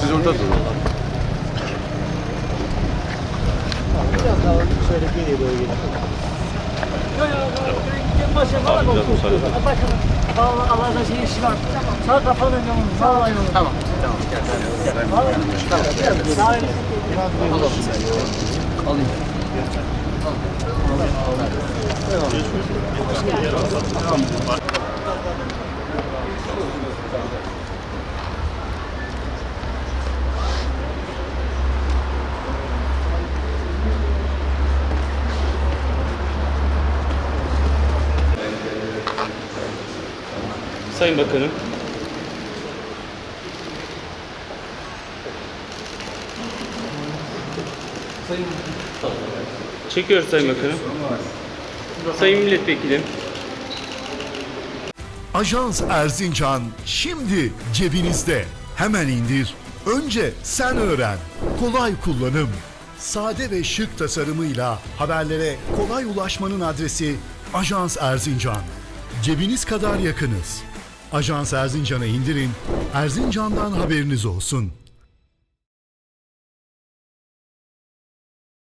Siz orada durun. Biraz daha şöyle geriye doğru gelin. Allah'ın şeyi işi var. Sağ kafanın yolunu, sağ ayağını. Tamam. Tamam. Gel. Gel. Sağ elini. Alayım. Alayım. Alayım. Tamam. Sayın Bakanım. Çekiyoruz Sayın Bakanım. Sayın Milletvekilim. Ajans Erzincan şimdi cebinizde. Hemen indir. Önce sen öğren. Kolay kullanım. Sade ve şık tasarımıyla haberlere kolay ulaşmanın adresi Ajans Erzincan. Cebiniz kadar yakınız. Ajans Erzincan'ı indirin. Erzincan'dan haberiniz olsun.